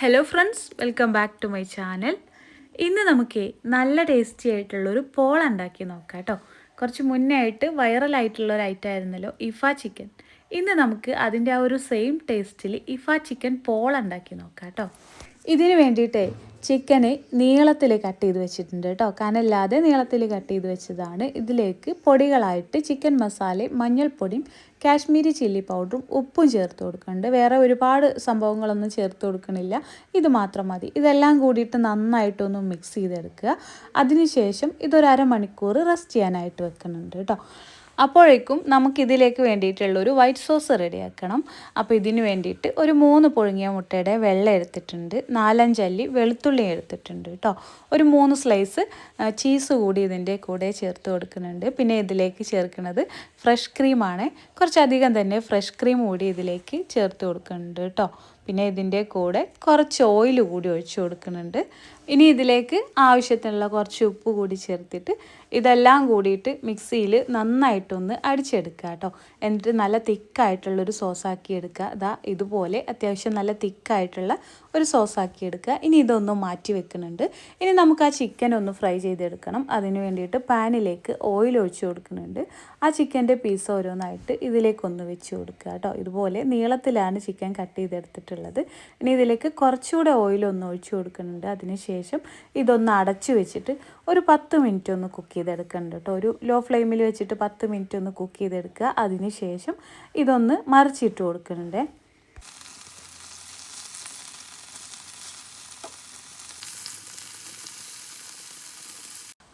Hello friends welcome back to my channel ഇന്ന് നമുക്ക് നല്ല ടേസ്റ്റി ആയിട്ടുള്ളൊരു പോൾ ഉണ്ടാക്കി നോക്കാം കേട്ടോ. കുറച്ച് മുന്നേ ആയിട്ട് വൈറലായിട്ടുള്ള ഒരു ഐറ്റം ആയിരുന്നല്ലോ ഇഫ ചിക്കൻ ഇന്ന് നമുക്ക് അതിന്റെ ആ ഒരു സെയിം ടേസ്റ്റിൽ ഇഫ ചിക്കൻ പോൾ ഉണ്ടാക്കി നോക്കാം കേട്ടോ. ഇതിന് വേണ്ടിയിട്ട് ചിക്കന് നീളത്തിൽ കട്ട് ചെയ്ത് വെച്ചിട്ടുണ്ട് കേട്ടോ. കനല്ലാതെ നീളത്തിൽ കട്ട് ചെയ്ത് വെച്ചതാണ്. ഇതിലേക്ക് പൊടികളായിട്ട് ചിക്കൻ മസാലയും മഞ്ഞൾപ്പൊടിയും കാശ്മീരി ചില്ലി പൗഡറും ഉപ്പും ചേർത്ത് കൊടുക്കുന്നുണ്ട്. വേറെ ഒരുപാട് സംഭവങ്ങളൊന്നും ചേർത്ത് കൊടുക്കണില്ല. ഇത് മാത്രം മതി. ഇതെല്ലാം കൂടിയിട്ട് നന്നായിട്ടൊന്ന് മിക്സ് ചെയ്തെടുക്കുക. അതിനുശേഷം ഇതൊരു അരമണിക്കൂർ റെസ്റ്റ് ചെയ്യാനായിട്ട് വെക്കുന്നുണ്ട് കേട്ടോ. അപ്പോഴേക്കും നമുക്കിതിലേക്ക് വേണ്ടിയിട്ടുള്ള ഒരു വൈറ്റ് സോസ് റെഡിയാക്കണം. അപ്പോൾ ഇതിന് വേണ്ടിയിട്ട് ഒരു മൂന്ന് പുഴുങ്ങിയ മുട്ടയുടെ വെള്ളം എടുത്തിട്ടുണ്ട്. നാലഞ്ചല്ലി വെളുത്തുള്ളി എടുത്തിട്ടുണ്ട് കേട്ടോ. ഒരു മൂന്ന് സ്ലൈസ് ചീസ് കൂടി ഇതിന്റെ കൂടെ ചേർത്ത് കൊടുക്കുന്നുണ്ട്. പിന്നെ ഇതിലേക്ക് ചേർക്കുന്നത് ഫ്രഷ് ക്രീമാണ് കുറച്ചധികം തന്നെ ഫ്രഷ് ക്രീം കൂടി ഇതിലേക്ക് ചേർത്ത് കൊടുക്കുന്നുണ്ട് കേട്ടോ. പിന്നെ ഇതിന്റെ കൂടെ കുറച്ച് ഓയിൽ കൂടി ഒഴിച്ചു കൊടുക്കുന്നുണ്ട്. ഇനി ഇതിലേക്ക് ആവശ്യത്തിനുള്ള കുറച്ച് ഉപ്പ് കൂടി ചേർത്തിട്ട് ഇതെല്ലാം കൂടിയിട്ട് മിക്സിയിൽ നന്നായിട്ടൊന്ന് അടിച്ചെടുക്കുക കേട്ടോ. എന്നിട്ട് നല്ല തിക്കായിട്ടുള്ളൊരു സോസാക്കി എടുക്കുക. അതാ ഇതുപോലെ അത്യാവശ്യം നല്ല തിക്കായിട്ടുള്ള ഒരു സോസാക്കി എടുക്കുക. ഇനി ഇതൊന്ന് മാറ്റി വെക്കുന്നുണ്ട്. ഇനി നമുക്ക് ആ ചിക്കൻ ഒന്ന് ഫ്രൈ ചെയ്തെടുക്കണം. അതിന് വേണ്ടിയിട്ട് പാനിലേക്ക് ഓയിൽ ഒഴിച്ചു കൊടുക്കുന്നുണ്ട്. ആ ചിക്കന്റെ പീസ് ഓരോന്നായിട്ട് ഇതിലേക്കൊന്ന് വെച്ച് കൊടുക്കുക കേട്ടോ. ഇതുപോലെ നീളത്തിലാണ് ചിക്കൻ കട്ട് ചെയ്തെടുത്തിട്ടുള്ളത്. ഇനി ഇതിലേക്ക് കുറച്ചുകൂടെ ഓയിൽ ഒന്ന് ഒഴിച്ചു കൊടുക്കുന്നുണ്ട്. അതിനുശേഷം ഇതൊന്ന് അടച്ചു വെച്ചിട്ട് ഒരു പത്ത് മിനിറ്റ് ഒന്ന് കുക്ക് ചെയ്തെടുക്കുന്നുണ്ട് കേട്ടോ. ഒരു ലോ ഫ്ലെയിമിൽ വെച്ചിട്ട് പത്ത് മിനിറ്റ് ഒന്ന് കുക്ക് ചെയ്തെടുക്കുക. അതിനുശേഷം ഇതൊന്ന് മറിച്ചിട്ട് കൊടുക്കുന്നുണ്ട്.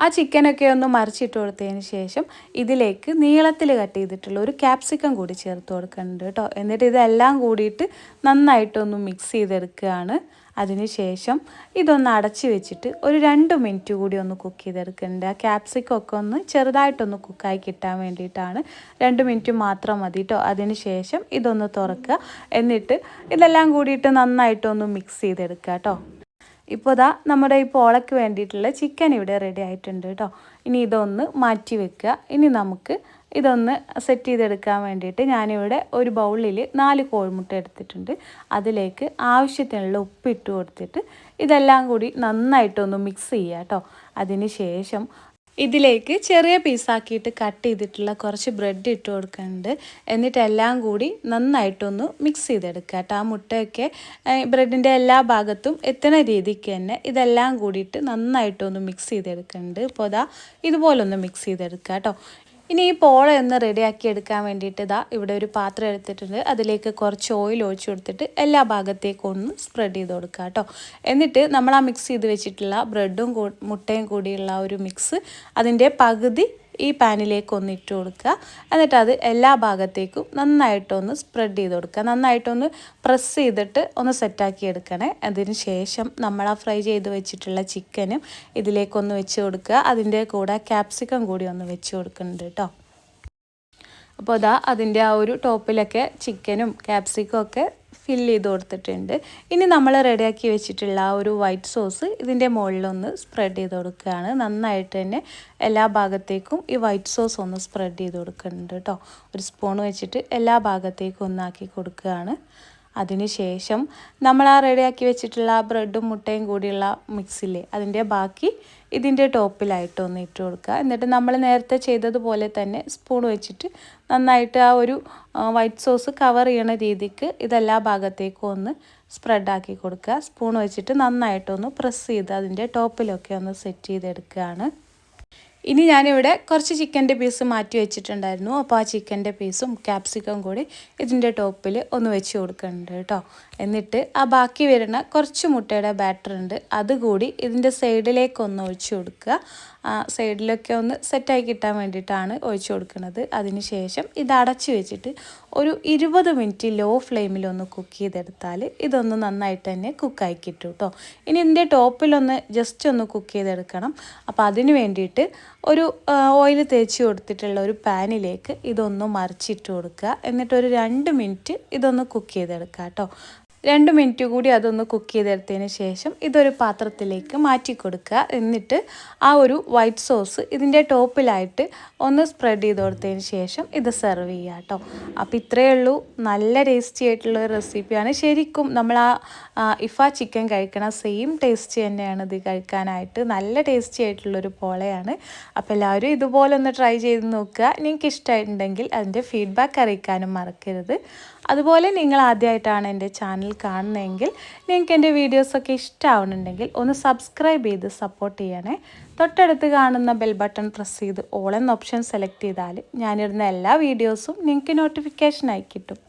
ആ ചിക്കനൊക്കെ ഒന്ന് മറിച്ചിട്ട് കൊടുത്തതിന് ശേഷം ഇതിലേക്ക് നീളത്തിൽ കട്ട് ചെയ്തിട്ടുള്ള ഒരു ക്യാപ്സിക്കം കൂടി ചേർത്ത് കൊടുക്കുന്നുണ്ട് കേട്ടോ. എന്നിട്ട് ഇതെല്ലാം കൂടിയിട്ട് നന്നായിട്ടൊന്ന് മിക്സ് ചെയ്തെടുക്കുകയാണ്. അതിനുശേഷം ഇതൊന്ന് അടച്ച് വെച്ചിട്ട് ഒരു രണ്ട് മിനിറ്റ് കൂടി ഒന്ന് കുക്ക് ചെയ്തെടുക്കുന്നുണ്ട്. ആ ക്യാപ്സിക്കം ഒക്കെ ഒന്ന് ചെറുതായിട്ടൊന്ന് കുക്കായി കിട്ടാൻ വേണ്ടിയിട്ടാണ്. രണ്ട് മിനിറ്റ് മാത്രം മതി കേട്ടോ. അതിനുശേഷം ഇതൊന്ന് തുറക്കുക. എന്നിട്ട് ഇതെല്ലാം കൂടിയിട്ട് നന്നായിട്ടൊന്ന് മിക്സ് ചെയ്തെടുക്കുക കേട്ടോ. ഇപ്പോൾ ഇതാ നമ്മുടെ ഈ പോളയ്ക്ക് വേണ്ടിയിട്ടുള്ള ചിക്കൻ ഇവിടെ റെഡി ആയിട്ടുണ്ട് കേട്ടോ ഇനി ഇതൊന്ന് മാറ്റി വെക്കുക. ഇനി നമുക്ക് ഇതൊന്ന് സെറ്റ് ചെയ്തെടുക്കാൻ വേണ്ടിയിട്ട് ഞാനിവിടെ ഒരു ബൗളിൽ നാല് കോഴിമുട്ട എടുത്തിട്ടുണ്ട്. അതിലേക്ക് ആവശ്യത്തിനുള്ള ഉപ്പ് ഇട്ട് കൊടുത്തിട്ട് ഇതെല്ലാം കൂടി നന്നായിട്ടൊന്ന് മിക്സ് ചെയ്യുക കേട്ടോ അതിന് ശേഷം ഇതിലേക്ക് ചെറിയ പീസാക്കിയിട്ട് കട്ട് ചെയ്തിട്ടുള്ള കുറച്ച് ബ്രെഡ് ഇട്ട് കൊടുക്കുന്നുണ്ട്. എന്നിട്ട് എല്ലാം കൂടി നന്നായിട്ടൊന്ന് മിക്സ് ചെയ്തെടുക്കുക കേട്ടോ. ആ മുട്ടയൊക്കെ ബ്രെഡിന്റെ എല്ലാ ഭാഗത്തും എത്തുന്ന രീതിക്ക് തന്നെ ഇതെല്ലാം കൂടിയിട്ട് നന്നായിട്ടൊന്ന് മിക്സ് ചെയ്തെടുക്കുന്നുണ്ട്. ഇപ്പോൾ അതാ ഇതുപോലൊന്ന് മിക്സ് ചെയ്തെടുക്കുക കേട്ടോ. ഇനി ഈ പോള ഒന്ന് റെഡിയാക്കി എടുക്കാൻ വേണ്ടിയിട്ട് ഇതാ ഇവിടെ ഒരു പാത്രം എടുത്തിട്ടുണ്ട്. അതിലേക്ക് കുറച്ച് ഓയിൽ ഒഴിച്ചു കൊടുത്തിട്ട് എല്ലാ ഭാഗത്തേക്കും ഒന്ന് സ്പ്രെഡ് ചെയ്ത് കൊടുക്കുക കേട്ടോ. എന്നിട്ട് നമ്മൾ ആ മിക്സ് ചെയ്ത് വെച്ചിട്ടുള്ള ബ്രെഡും മുട്ടയും കൂടിയുള്ള ഒരു മിക്സ് അതിന്റെ പകുതി ഈ പാനിലേക്ക് ഒന്ന് ഇട്ട് കൊടുക്കുക. എന്നിട്ട് അത് എല്ലാ ഭാഗത്തേക്കും നന്നായിട്ടൊന്ന് സ്പ്രെഡ് ചെയ്ത് കൊടുക്കുക. നന്നായിട്ടൊന്ന് പ്രസ് ചെയ്തിട്ട് ഒന്ന് സെറ്റാക്കി എടുക്കണേ. അതിന് ശേഷം നമ്മൾ ആ ഫ്രൈ ചെയ്ത് വെച്ചിട്ടുള്ള ചിക്കനും ഇതിലേക്കൊന്ന് വെച്ച് കൊടുക്കുക. അതിന്റെ കൂടെ ക്യാപ്സിക്കം കൂടി ഒന്ന് വെച്ച് കൊടുക്കുന്നുണ്ട് കേട്ടോ. അപ്പോൾ അതാ അതിന്റെ ആ ഒരു ടോപ്പിലൊക്കെ ചിക്കനും ക്യാപ്സിക്കും ഒക്കെ ഫില്ല് ചെയ്ത് കൊടുത്തിട്ടുണ്ട്. ഇനി നമ്മൾ റെഡിയാക്കി വെച്ചിട്ടുള്ള ആ ഒരു വൈറ്റ് സോസ് ഇതിന്റെ മുകളിലൊന്ന് സ്പ്രെഡ് ചെയ്ത് കൊടുക്കുകയാണ്. നന്നായിട്ട് തന്നെ എല്ലാ ഭാഗത്തേക്കും ഈ വൈറ്റ് സോസ് ഒന്ന് സ്പ്രെഡ് ചെയ്ത് കൊടുക്കുന്നുണ്ട് കേട്ടോ. ഒരു സ്പൂൺ വെച്ചിട്ട് എല്ലാ ഭാഗത്തേക്കും ഒന്നാക്കി കൊടുക്കുകയാണ്. അതിനുശേഷം നമ്മൾ ആ റെഡിയാക്കി വെച്ചിട്ടുള്ള ബ്രെഡും മുട്ടയും കൂടിയുള്ള മിക്സില്ലേ അതിന്റെ ബാക്കി ഇതിന്റെ ടോപ്പിലായിട്ട് ഒന്ന് ഇട്ട് കൊടുക്കുക. എന്നിട്ട് നമ്മൾ നേരത്തെ ചെയ്തതുപോലെ തന്നെ സ്പൂൺ വെച്ചിട്ട് നന്നായിട്ട് ആ ഒരു വൈറ്റ് സോസ് കവർ ചെയ്യണ രീതിക്ക് ഇതെല്ലാ ഭാഗത്തേക്കും ഒന്ന് സ്പ്രെഡാക്കി കൊടുക്കുക. സ്പൂൺ വെച്ചിട്ട് നന്നായിട്ടൊന്ന് പ്രസ് ചെയ്ത് അതിന്റെ ടോപ്പിലൊക്കെ ഒന്ന് സെറ്റ് ചെയ്തെടുക്കുകയാണ്. ഇനി ഞാനിവിടെ കുറച്ച് ചിക്കന്റെ പീസ് മാറ്റി വെച്ചിട്ടുണ്ടായിരുന്നു. അപ്പോൾ ആ ചിക്കന്റെ പീസും ക്യാപ്സിക്കം കൂടി ഇതിന്റെ ടോപ്പിൽ ഒന്ന് വെച്ച് കൊടുക്കുന്നുണ്ട് കേട്ടോ. എന്നിട്ട് ആ ബാക്കി വരുന്ന കുറച്ച് മുട്ടയുടെ ബാറ്റർ ഉണ്ട്. അതുകൂടി ഇതിന്റെ സൈഡിലേക്ക് ഒന്ന് ഒഴിച്ചു കൊടുക്കുക. ആ സൈഡിലൊക്കെ ഒന്ന് സെറ്റായി കിട്ടാൻ വേണ്ടിയിട്ടാണ് ഒഴിച്ചു കൊടുക്കുന്നത്. അതിന് ശേഷം ഇത് അടച്ചു വെച്ചിട്ട് ഒരു ഇരുപത് മിനിറ്റ് ലോ ഫ്ലെയിമിൽ ഒന്ന് കുക്ക് ചെയ്തെടുത്താൽ ഇതൊന്ന് നന്നായിട്ട് തന്നെ കുക്കായി കിട്ടും കേട്ടോ ഇനി ഇതിന്റെ ടോപ്പിലൊന്ന് ജസ്റ്റ് ഒന്ന് കുക്ക് ചെയ്തെടുക്കണം. അപ്പോൾ അതിന് വേണ്ടിയിട്ട് ഒരു ഓയിൽ തേച്ച് കൊടുത്തിട്ടുള്ള ഒരു പാനിലേക്ക് ഇതൊന്ന് മറിച്ചിട്ട് കൊടുക്കുക. എന്നിട്ട് ഒരു രണ്ട് മിനിറ്റ് ഇതൊന്ന് കുക്ക് ചെയ്തെടുക്കുക കേട്ടോ രണ്ട് മിനിറ്റ് കൂടി അതൊന്ന് കുക്ക് ചെയ്തെടുത്തതിന് ശേഷം ഇതൊരു പാത്രത്തിലേക്ക് മാറ്റി കൊടുക്കുക. എന്നിട്ട് ആ ഒരു വൈറ്റ് സോസ് ഇതിന്റെ ടോപ്പിലായിട്ട് ഒന്ന് സ്പ്രെഡ് ചെയ്ത് കൊടുത്തതിന് ശേഷം ഇത് സെർവ് ചെയ്യുക കേട്ടോ. അപ്പോൾ ഇത്രയേ ഉള്ളൂ. നല്ല ടേസ്റ്റി ആയിട്ടുള്ള ഒരു റെസിപ്പിയാണ് ശരിക്കും നമ്മൾ ആ ഇഫ ചിക്കൻ കഴിക്കണ സെയിം ടേസ്റ്റ് തന്നെയാണ് ഇത് കഴിക്കാനായിട്ട്. നല്ല ടേസ്റ്റി ആയിട്ടുള്ളൊരു പോളയാണ്. അപ്പോൾ എല്ലാവരും ഇതുപോലെ ഒന്ന് ട്രൈ ചെയ്ത് നോക്കുക. നിങ്ങൾക്ക് ഇഷ്ടമായിട്ടുണ്ടെങ്കിൽ അതിന്റെ ഫീഡ്ബാക്ക് അറിയിക്കാനും മറക്കരുത്. അതുപോലെ നിങ്ങൾ ആദ്യമായിട്ടാണ് എന്റെ ചാനൽ കാണുന്നതെങ്കിൽ നിങ്ങൾക്ക് എന്റെ വീഡിയോസൊക്കെ ഇഷ്ടമാവുന്നുണ്ടെങ്കിൽ ഒന്ന് സബ്സ്ക്രൈബ് ചെയ്ത് സപ്പോർട്ട് ചെയ്യണേ. തൊട്ടടുത്ത് കാണുന്ന ബെൽ ബട്ടൺ പ്രസ് ചെയ്ത് ഓൾ എന്ന ഓപ്ഷൻ സെലക്ട് ചെയ്താൽ ഞാനിടുന്ന എല്ലാ വീഡിയോസും നിങ്ങൾക്ക് നോട്ടിഫിക്കേഷനായി കിട്ടും.